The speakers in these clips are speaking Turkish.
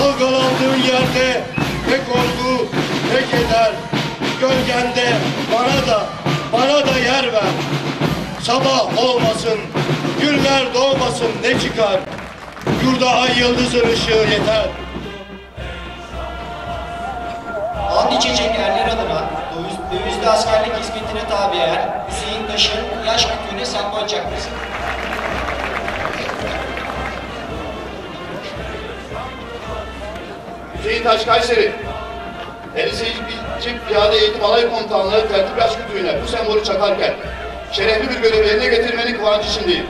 Dalgalandığın yerde ne korku ne keder. Gölgende bana da bana da yer ver. Sabah olmasın, güller doğmasın ne çıkar. Yurda ay yıldızın ışığı yeter. Andi Çiçek erler adına döviz, dövizli askerlik hizmetine tabiyen Hüseyin Taş'ın yaş kütüğüne sembol çakması. Hüseyin Kayseri. Elisi Çift Piyade Eğitim Alay Komutanlığı tertip yaş kütüğüne bu sembolü çakarken şerefli bir görevi yerine getirmenin kıvancı içindeyim.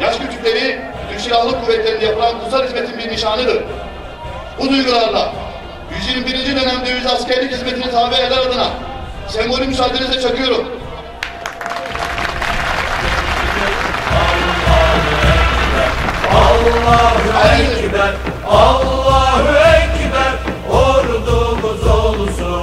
Yaş kütükleri Türk Silahlı Kuvvetleri'nde yapılan kutsal hizmetin bir nişanıdır. Bu duygularla 121. dönem döviz askerlik hizmetine tabi eder adına sembolü müsaadenizle çakıyorum.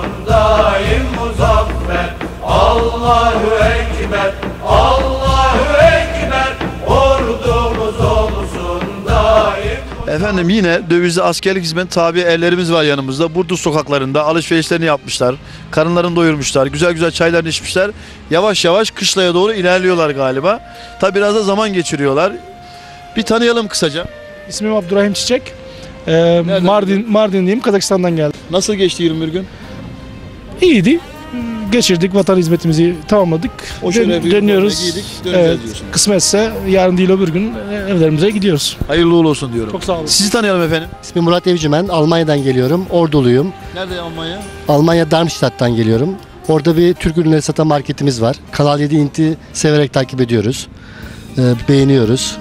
Olsun daim muzaffer. Allahu Ekber, Allahu Ekber, ordumuz olsun daim Efendim yine dövizli askerlik hizmet tabi erlerimiz var yanımızda. Burdur sokaklarında alışverişlerini yapmışlar. Karınlarını doyurmuşlar. Güzel güzel çaylarını içmişler. Yavaş yavaş kışlaya doğru ilerliyorlar galiba. Tabi biraz da zaman geçiriyorlar. Bir tanıyalım kısaca. İsmim Abdurrahim Çiçek. Ee, Mardin Mardinliyim. Kazakistan'dan geldim. Nasıl geçti 21 gün? İyiydi. Geçirdik vatan hizmetimizi tamamladık. O Dön- şöyle dönüyoruz. giydik, Evet, diyorsun. kısmetse yarın değil öbür gün evlerimize gidiyoruz. Hayırlı uğurlu olsun diyorum. Çok sağ olun. Sizi tanıyalım efendim. İsmim Murat Evcimen. Almanya'dan geliyorum. Orduluyum. Nerede Almanya? Almanya Darmstadt'tan geliyorum. Orada bir Türk ürünleri satan marketimiz var. Kanal 7 Int'i severek takip ediyoruz. Ee, beğeniyoruz.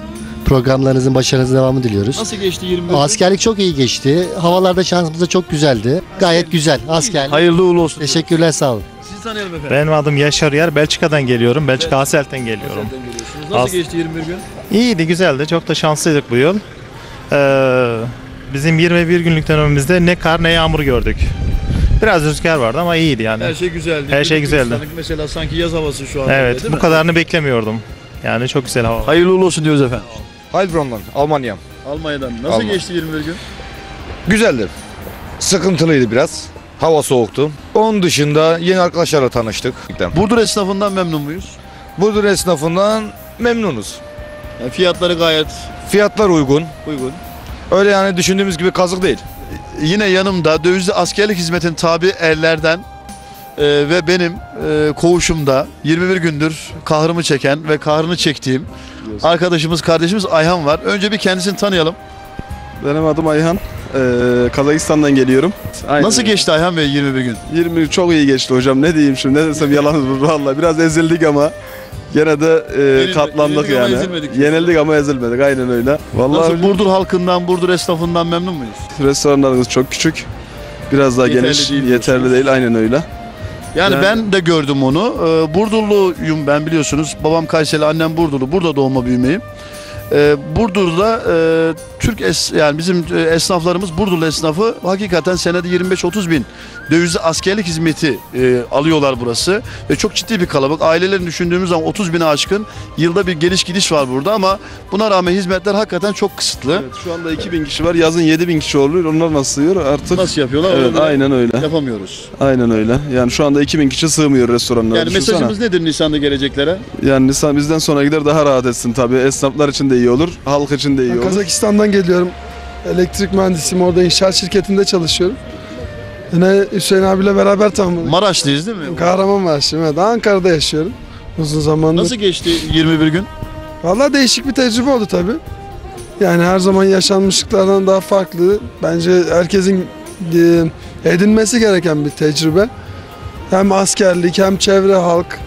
Programlarınızın başarınızın devamı diliyoruz. Nasıl geçti 21 gün? Askerlik çok iyi geçti. Havalarda şansımız da çok güzeldi. Gayet güzel. Askerlik. Hayırlı uğurlu olsun. Teşekkürler sağ olun. Sizi tanıyalım efendim. Benim adım Yaşar Yer. Belçika'dan geliyorum. Belçika Hasselt'ten geliyorum. Nereden geliyorsunuz? Nasıl As- geçti 21 gün? İyiydi, güzeldi. Çok da şanslıydık bu yıl. Ee, bizim 21 günlük dönemimizde ne kar ne yağmur gördük. Biraz rüzgar vardı ama iyiydi yani. Her şey güzeldi. Her şey güzeldi. gülistanlık. Mesela sanki yaz havası şu an. Evet, bu kadarını beklemiyordum. Yani çok güzel hava. Hayırlı uğurlu olsun diyoruz efendim. Heilbronn'dan, Almanya. Almanya'dan. Nasıl Alman. geçti 21 gün? Güzeldi. Sıkıntılıydı biraz. Hava soğuktu. Onun dışında yeni arkadaşlarla tanıştık. Burdur esnafından memnun muyuz? Burdur esnafından memnunuz. Yani fiyatları gayet Fiyatlar uygun. uygun. Öyle yani düşündüğümüz gibi kazık değil. Yine yanımda dövizli askerlik hizmetin tabi erlerden e, ve benim e, koğuşumda 21 gündür kahrımı çeken ve kahrını çektiğim arkadaşımız, kardeşimiz Ayhan var. Önce bir kendisini tanıyalım. Benim adım Ayhan. Ee, Kazakistan'dan geliyorum. Aynen. Nasıl geçti Ayhan Bey 21 gün? 20 çok iyi geçti hocam. Ne diyeyim şimdi? Ne desem yalan olur valla. Biraz ezildik ama gene de e, katlandık yenildik ama yani. ezilmedik. Yenildik ama ezilmedik. Aynen öyle. Vallahi Nasıl Burdur halkından, Burdur esnafından memnun muyuz? restoranlarımız çok küçük. Biraz daha Yeterli geniş. değil yeterli diyorsunuz. değil. Aynen öyle. Yani, Yani- ben de gördüm onu. Ee, Burdurluyum ben biliyorsunuz. Babam Kayseri, annem Burdurlu. Burada doğma büyümeyim. Ee, Burdur'da e, Türk es, yani bizim e, esnaflarımız Burdurlu esnafı hakikaten senede 25-30 bin dövizli askerlik hizmeti e, alıyorlar burası ve çok ciddi bir kalabalık. Ailelerini düşündüğümüz zaman 30 bine aşkın yılda bir geliş gidiş var burada ama buna rağmen hizmetler hakikaten çok kısıtlı. Evet, şu anda 2000 kişi var. Yazın 7000 kişi oluyor. Onlar nasıl sığıyor artık? Nasıl yapıyorlar? Evet aynen öyle. Yapamıyoruz. Aynen öyle. Yani şu anda 2000 kişi sığmıyor restoranlara. Yani Düşünsene. mesajımız nedir Nisan'da geleceklere? Yani Nisan bizden sonra gider daha rahat etsin tabii. Esnaflar için de iyi olur. Halk için de iyi olur. Kazakistan'dan geliyorum. Elektrik mühendisiyim. Orada inşaat şirketinde çalışıyorum. Yine Hüseyin abiyle beraber tamamladık. Maraşlıyız değil mi? Kahramanmaraşlıyım. Evet. Ankara'da yaşıyorum. Uzun zamandır. Nasıl geçti 21 gün? Vallahi değişik bir tecrübe oldu tabii. Yani her zaman yaşanmışlıklardan daha farklı. Bence herkesin e, edinmesi gereken bir tecrübe. Hem askerlik hem çevre halk.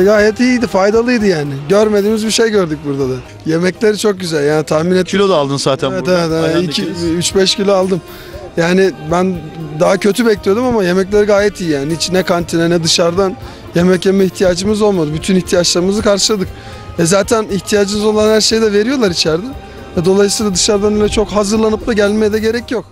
E, gayet iyiydi, faydalıydı yani. Görmediğimiz bir şey gördük burada da. Yemekleri çok güzel yani tahmin et. Kilo da aldın zaten Evet burada. evet, evet. Ayhan İki- dikiniz. 3-5 kilo aldım. Yani ben daha kötü bekliyordum ama yemekleri gayet iyi yani. Hiç ne kantine ne dışarıdan yemek yeme ihtiyacımız olmadı. Bütün ihtiyaçlarımızı karşıladık. E zaten ihtiyacınız olan her şeyi de veriyorlar içeride. E dolayısıyla dışarıdan öyle çok hazırlanıp da gelmeye de gerek yok.